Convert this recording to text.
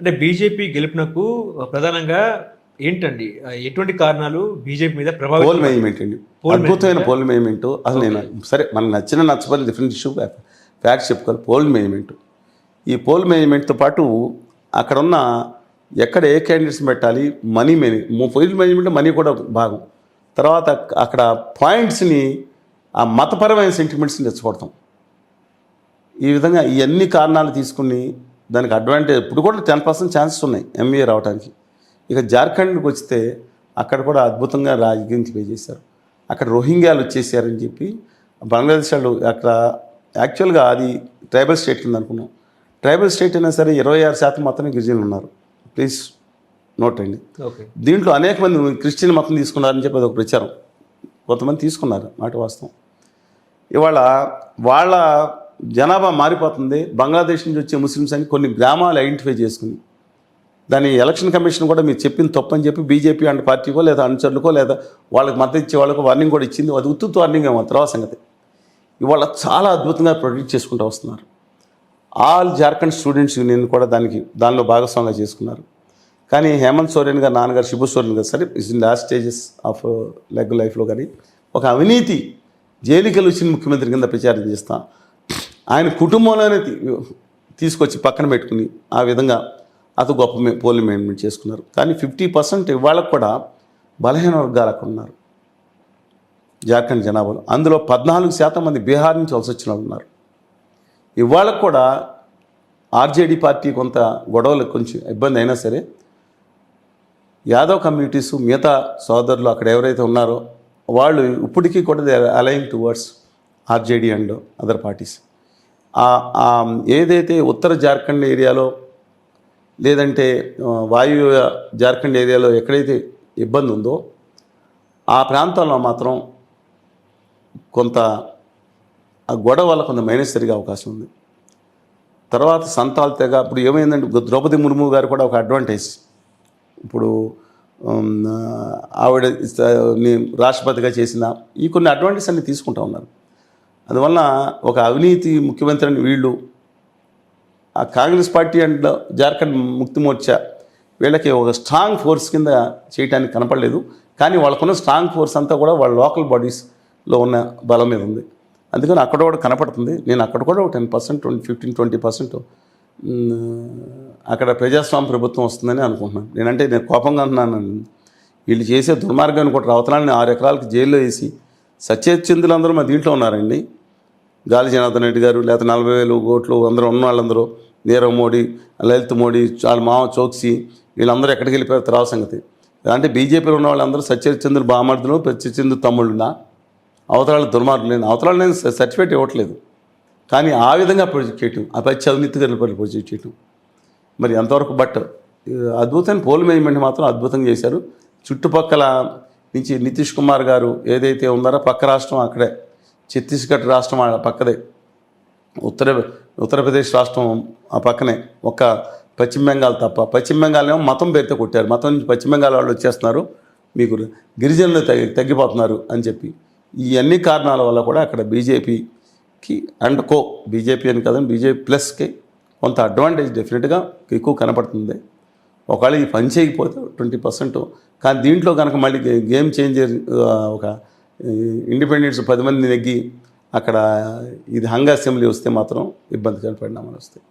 అంటే బీజేపీ గెలుపునకు ప్రధానంగా ఏంటండి? ఎటువంటి కారణాలు బీజేపీ మీద పోల్ ప్రభావితం మేనేజ్మెంట్ అండి అద్భుతమైన పోల్ మేనేజ్మెంట్ అసలు నేను సరే మనకు నచ్చిన నచ్చబడి డిఫరెంట్ ఇష్యూ ఫ్యాక్ట్స్ చెప్పుకోవాలి. పోల్ మేనేజ్మెంట్ ఈ పోల్ మేనేజ్మెంట్తో పాటు అక్కడ ఉన్న ఎక్కడ ఏ క్యాండిడేట్స్ పెట్టాలి మనీ మేనే పోల్ మేనేజ్మెంట్ మనీ కూడా భాగం తర్వాత అక్కడ పాయింట్స్ని ఆ మతపరమైన సెంటిమెంట్స్ని తెచ్చుకోవడం ఈ విధంగా ఈ అన్ని కారణాలు తీసుకుని దానికి అడ్వాంటేజ్ ఇప్పుడు కూడా టెన్ పర్సెంట్ ఛాన్సెస్ ఉన్నాయి ఎంబీఏ రావడానికి ఇక జార్ఖండ్కి వస్తే అక్కడ కూడా అద్భుతంగా రాజకీయం చేశారు. అక్కడ రోహింగ్యాలు వచ్చేసారని చెప్పి బంగ్లాదేశ్ వాళ్ళు అక్కడ యాక్చువల్గా అది ట్రైబల్ స్టేట్ కింద అనుకున్నాం. ట్రైబల్ స్టేట్ అయినా సరే ఇరవై ఆరు శాతం మాత్రమే గిరిజనులు ఉన్నారు. ప్లీజ్ నోట్ అండి. ఓకే దీంట్లో అనేక మంది క్రిస్టియన్ మతం తీసుకున్నారని చెప్పి అదొక ప్రచారం. కొంతమంది తీసుకున్నారు మాట వాస్తవం. ఇవాళ వాళ్ళ జనాభా మారిపోతుంది. బంగ్లాదేశ్ నుంచి వచ్చే ముస్లిమ్స్ అని కొన్ని గ్రామాలు ఐడెంటిఫై చేసుకుని దాని ఎలక్షన్ కమిషన్ కూడా మీరు చెప్పింది తప్పని చెప్పి బీజేపీ అండ్ పార్టీకో లేదా అనుచరులకో లేదా వాళ్ళకి మద్దతు ఇచ్చే వాళ్ళకు వార్నింగ్ కూడా ఇచ్చింది. అది ఉత్తు వార్నింగ్ ఏమో తర్వాత సంగతి. ఇవాళ చాలా అద్భుతంగా ప్రొడక్ట్ చేసుకుంటూ వస్తున్నారు. ఆల్ జార్ఖండ్ స్టూడెంట్స్ యూనియన్ కూడా దానికి దానిలో భాగస్వామ్యంగా చేసుకున్నారు. కానీ హేమంత్ సోరెన్ గారు నాన్నగారు శిబు సోరెన్ గారు సరే is in last stages of leg లైఫ్లో కానీ ఒక అవినీతి జైలుకెళ్ళి వచ్చిన ముఖ్యమంత్రి కింద ప్రచారం చేస్తాను ఆయన కుటుంబంలోనే తీసుకొచ్చి పక్కన పెట్టుకుని ఆ విధంగా అతి గొప్ప మే- పోలింగ్ మేనేజ్మెంట్ చేసుకున్నారు. కానీ ఫిఫ్టీ పర్సెంట్ ఇవాళకు కూడా బలహీన వర్గాలు అక్కడ ఉన్నారు. జార్ఖండ్ జనాభాలో. అందులో పద్నాలుగు శాతం మంది బీహార్ నుంచి వలస వచ్చిన వాళ్ళు ఉన్నారు. ఇవాళ కూడా ఆర్జేడీ పార్టీ కొంత గొడవలు కొంచెం ఇబ్బంది అయినా సరే యాదవ్ కమ్యూనిటీస్ మిగతా సోదరులు అక్కడ ఎవరైతే ఉన్నారో వాళ్ళు ఇప్పటికీ కూడా they align towards RJD and other parties. ఏదైతే ఉత్తర జార్ఖండ్ ఏరియాలో లేదంటే వాయువ్య జార్ఖండ్ ఏరియాలో ఎక్కడైతే ఇబ్బంది ఉందో ఆ ప్రాంతాల్లో మాత్రం కొంత ఆ గొడవ వల్ల కొంత మైనస్ జరిగే అవకాశం ఉంది. తర్వాత సంతాల్ తెగ ఇప్పుడు ఏమైందంటే ద్రౌపది ముర్ము గారు కూడా ఒక అడ్వాంటేజ్ ఇప్పుడు ఆవిడ రాష్ట్రపతిగా చేసిన ఈ కొన్ని అడ్వాంటేజ్ అన్ని తీసుకుంటా ఉన్నారు. అందువల్ల ఒక అవినీతి ముఖ్యమంత్రి అని వీళ్ళు ఆ కాంగ్రెస్ పార్టీ అండ్ జార్ఖండ్ ముక్తి మోర్చా వీళ్ళకి ఒక స్ట్రాంగ్ ఫోర్స్ కింద చేయడానికి కనపడలేదు. కానీ వాళ్ళకున్న స్ట్రాంగ్ ఫోర్స్ అంతా కూడా వాళ్ళ లోకల్ బాడీస్లో ఉన్న బలం మీద ఉంది. అందుకని అక్కడ కూడా కనపడుతుంది. నేను అక్కడ కూడా ఒక ten percent twenty fifteen twenty percent అక్కడ ప్రజాస్వామ్య ప్రభుత్వం వస్తుందని అనుకుంటున్నాను. నేనంటే నేను కోపంగా అంటున్నాను వీళ్ళు చేసే దుర్మార్గాన్ని కూడా అవతలాన్ని ఆరు ఎకరాలకు జైల్లో వేసి సత్యచంద్రులు అందరూ మా దీంట్లో ఉన్నారండి. గాలి జనార్దన్ రెడ్డి గారు లేకపోతే నలభై వేలు ఓట్లు అందరూ ఉన్న వాళ్ళందరూ నీరవ్ మోడీ లలిత్ మోడీ వాళ్ళ మామ చోక్సీ వీళ్ళందరూ ఎక్కడికి వెళ్ళిపోయారు? తర్వాత సంగతి. అంటే బీజేపీలో ఉన్న వాళ్ళందరూ సత్యచంద్ర బామర్దులు సత్యచంద్ర తమ్ముళ్ళునా? అవతరాలు దుర్మార్గులు నేను అవతరాలు నేను సర్టిఫికేట్ ఇవ్వట్లేదు. కానీ ఆ విధంగా ప్రొజెక్ట్ చేయటం ఆ పచ్చి అవినీతి గారి ప్రొజెక్ట్ చేయటం. మరి ఎంతవరకు బట్ అద్భుతమైన పోల్ మేనేజ్మెంట్ మాత్రం అద్భుతంగా చేశారు. చుట్టుపక్కల నుంచి నితీష్ కుమార్ గారు ఏదైతే ఉన్నారో పక్క రాష్ట్రం అక్కడే. ఛత్తీస్గఢ్ రాష్ట్రం ఆ పక్కదే. ఉత్తర ఉత్తరప్రదేశ్ రాష్ట్రం ఆ పక్కనే. ఒక పశ్చిమ బెంగాల్ తప్ప. పశ్చిమ బెంగాల్ ఏమో మతం పేరుతో కొట్టారు. మతం నుంచి పశ్చిమ బెంగాల్ వాళ్ళు వచ్చేస్తున్నారు. మీకు గిరిజనులు తగ్గి తగ్గిపోతున్నారు అని చెప్పి. ఈ అన్ని కారణాల వల్ల కూడా అక్కడ బీజేపీకి అండ్ కో బీజేపీ అని కాదని బీజేపీ ప్లస్కి కొంత అడ్వాంటేజ్ డెఫినెట్గా ఎక్కువ కనపడుతుంది. ఒకవేళ ఈ పని చేయకపోతే ట్వంటీ పర్సెంట్. కానీ దీంట్లో కనుక మళ్ళీ గేమ్ చేంజర్ ఒక ఇండిపెండెన్స్ పది మంది నెగ్గి అక్కడ ఇది హంగ్ అసెంబ్లీ వస్తే మాత్రం ఇబ్బందికర పరిణామాలు వస్తాయి.